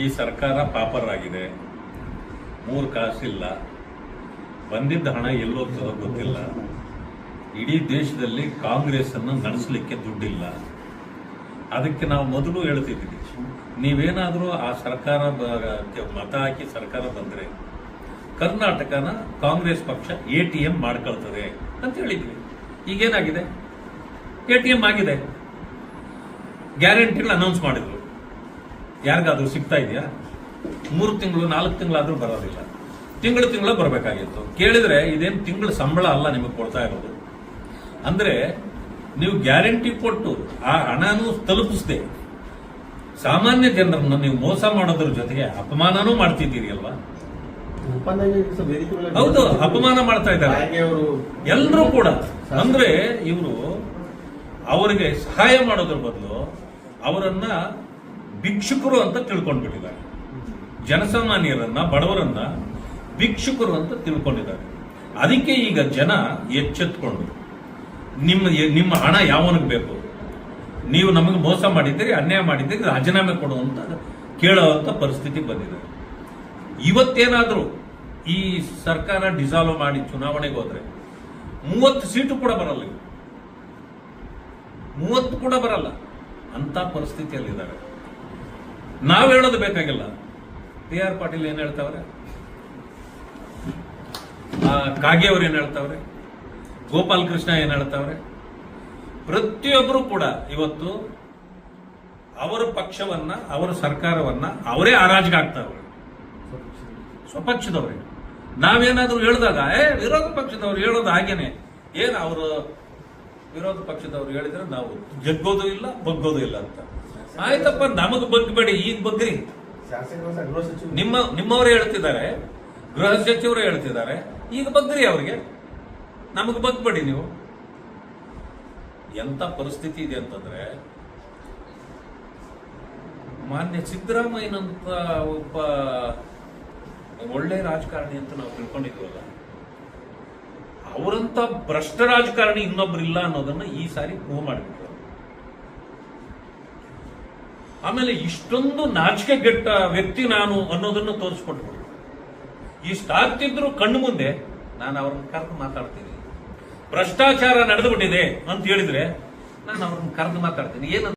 ಈ ಸರ್ಕಾರ ಪಾಪರ್ ಆಗಿದೆ ಮೂರು ಕಾಸಿಲ್ಲ, ಬಂದಿದ್ದ ಹಣ ಎಲ್ಲೋಗ್ತದೋ ಗೊತ್ತಿಲ್ಲ. ಇಡೀ ದೇಶದಲ್ಲಿ ಕಾಂಗ್ರೆಸ್ ಅನ್ನು ನಡೆಸಲಿಕ್ಕೆ ದುಡ್ಡಿಲ್ಲ. ಅದಕ್ಕೆ ನಾವು ಮೊದಲು ಹೇಳ್ತಿದ್ದೀವಿ ನೀವೇನಾದರೂ ಆ ಸರ್ಕಾರ ಮತ ಹಾಕಿ ಸರ್ಕಾರ ಬಂದರೆ ಕರ್ನಾಟಕನ ಕಾಂಗ್ರೆಸ್ ಪಕ್ಷ ಎ ಟಿ ಎಂ ಮಾಡ್ಕೊಳ್ತದೆ ಅಂತ ಹೇಳಿದ್ವಿ. ಈಗೇನಾಗಿದೆ? ಎ ಟಿ ಎಂ ಆಗಿದೆ. ಗ್ಯಾರಂಟಿಗಳು ಅನೌನ್ಸ್ ಮಾಡಿದ್ರು. ಯಾರಿಗಾದ್ರೂ ಸಿಗ್ತಾ ಇದೆಯಾ? ಮೂರು ತಿಂಗಳು, ನಾಲ್ಕು ತಿಂಗಳಾದ್ರೂ ಬರೋದಿಲ್ಲ. ತಿಂಗಳು ತಿಂಗಳು ಬರಬೇಕಾಗಿತ್ತು. ಕೇಳಿದ್ರೆ ಇದೇನು ತಿಂಗಳು ಸಂಬಳ ಅಲ್ಲ ನಿಮಗೆ ಕೊಡ್ತಾ ಇರೋದು. ಅಂದ್ರೆ ನೀವು ಗ್ಯಾರಂಟಿ ಕೊಟ್ಟು ಆ ಹಣನೂ ತಲುಪಿಸದೆ. ಸಾಮಾನ್ಯ ಜನರನ್ನ ನೀವು ಮೋಸ ಮಾಡೋದ್ರ ಜೊತೆಗೆ ಅಪಮಾನನೂ ಮಾಡ್ತಿದ್ದೀರಿ ಅಲ್ವಾ? ಹೌದು, ಅಪಮಾನ ಮಾಡ್ತಾ ಇದ್ದಾರೆ. ಎಲ್ಲರೂ ಕೂಡ. ಅಂದ್ರೆ ಇವರು ಅವರಿಗೆ ಸಹಾಯ ಮಾಡೋದ್ರ ಬದಲು ಅವರನ್ನ ಭಿಕ್ಷುಕರು ಅಂತ ತಿಳ್ಕೊಂಡ್ಬಿಟ್ಟಿದ್ದಾರೆ. ಜನಸಾಮಾನ್ಯರನ್ನ, ಬಡವರನ್ನ ಭಿಕ್ಷುಕರು ಅಂತ ತಿಳ್ಕೊಂಡಿದ್ದಾರೆ. ಅದಕ್ಕೆ ಈಗ ಜನ ಎಚ್ಚೆತ್ಕೊಂಡು ನಿಮ್ಮ ನಿಮ್ಮ ಹಣ ಯಾವನಿಗೆ ಬೇಕು? ನೀವು ನಮಗೆ ಮೋಸ ಮಾಡಿದ್ದೀರಿ, ಅನ್ಯಾಯ ಮಾಡಿದ್ದೀರಿ, ರಾಜೀನಾಮೆ ಕೊಡುವಂತ ಕೇಳುವಂತ ಪರಿಸ್ಥಿತಿ ಬಂದಿದೆ. ಇವತ್ತೇನಾದರೂ ಈ ಸರ್ಕಾರ ಡಿಸಾಲ್ವ್ ಮಾಡಿ ಚುನಾವಣೆಗೆ ಹೋದ್ರೆ ಮೂವತ್ತು ಸೀಟು ಕೂಡ ಬರಲ್ಲ. ಮೂವತ್ತು ಕೂಡ ಬರಲ್ಲ. ಅಂತ ಪರಿಸ್ಥಿತಿಯಲ್ಲಿದ್ದಾರೆ. ನಾವು ಹೇಳೋದು ಬೇಕಾಗಿಲ್ಲ. ಟಿ ಆರ್ ಪಾಟೀಲ್ ಏನ್ ಹೇಳ್ತಾವ್ರೆ? ಕಾಗೆ ಅವ್ರು ಏನ್ ಹೇಳ್ತಾವ್ರೆ? ಗೋಪಾಲ್ ಕೃಷ್ಣ ಏನ್ ಹೇಳ್ತಾವ್ರೆ? ಪ್ರತಿಯೊಬ್ಬರು ಕೂಡ ಇವತ್ತು ಅವರ ಪಕ್ಷವನ್ನ, ಅವರ ಸರ್ಕಾರವನ್ನ ಅವರೇ ಹರಾಜಿಗೆ ಹಾಕ್ತಾವ್ರೆ. ಸ್ವಪಕ್ಷದವ್ರಿಗೆ ನಾವೇನಾದ್ರೂ ಹೇಳಿದಾಗ, ಏ, ವಿರೋಧ ಪಕ್ಷದವ್ರು ಹೇಳೋದು ಹಾಗೇನೆ. ಏನು ಅವರು ವಿರೋಧ ಪಕ್ಷದವ್ರು ಹೇಳಿದ್ರೆ ನಾವು ಜಗ್ಗೋದು ಇಲ್ಲ, ಬಗ್ಗೋದು ಇಲ್ಲ ಅಂತ. ಆಯ್ತಪ್ಪ, ನಮಗ್ ಬಗ್ಬೇಡಿ, ಈಗ ಬಗ್ರಿ. ನಿಮ್ಮ, ನಿಮ್ಮವರೇ ಹೇಳ್ತಿದ್ದಾರೆ, ಗೃಹ ಸಚಿವರು ಹೇಳ್ತಿದ್ದಾರೆ, ಈಗ ಬಗ್ರಿ ಅವ್ರಿಗೆ. ನಮಗ್ ಬಗ್ಬೇಡಿ ನೀವು. ಎಂತ ಪರಿಸ್ಥಿತಿ ಇದೆ ಅಂತಂದ್ರೆ, ಮಾನ್ಯ ಸಿದ್ದರಾಮಯ್ಯನಂತ ಒಬ್ಬ ಒಳ್ಳೆ ರಾಜಕಾರಣಿ ಅಂತ ನಾವು ತಿಳ್ಕೊಂಡಿದ್ವಲ್ಲ ಅವರಂತ ಭ್ರಷ್ಟ ರಾಜಕಾರಣಿ ಇನ್ನೊಬ್ರಿಲ್ಲ ಅನ್ನೋದನ್ನ ಈ ಸಾರಿ ಪ್ರೂವ್ ಮಾಡಿಬಿಟ್ರು. ಆಮೇಲೆ ಇಷ್ಟೊಂದು ನಾಚಿಕೆಗೆಟ್ಟ ವ್ಯಕ್ತಿ ನಾನು ಅನ್ನೋದನ್ನು ತೋರಿಸ್ಕೊಟ್ರು ಇಷ್ಟಾಗ್ತಿದ್ರು ಕಣ್ಣು ಮುಂದೆ ನಾನು ಅವ್ರನ್ನ ಕರೆದು ಮಾತಾಡ್ತೀನಿ. ಭ್ರಷ್ಟಾಚಾರ ನಡೆದು ಬಿಟ್ಟಿದೆ ಅಂತ ಹೇಳಿದ್ರೆ ನಾನು ಅವ್ರನ್ನ ಕರೆದು ಮಾತಾಡ್ತೀನಿ. ಏನಂತ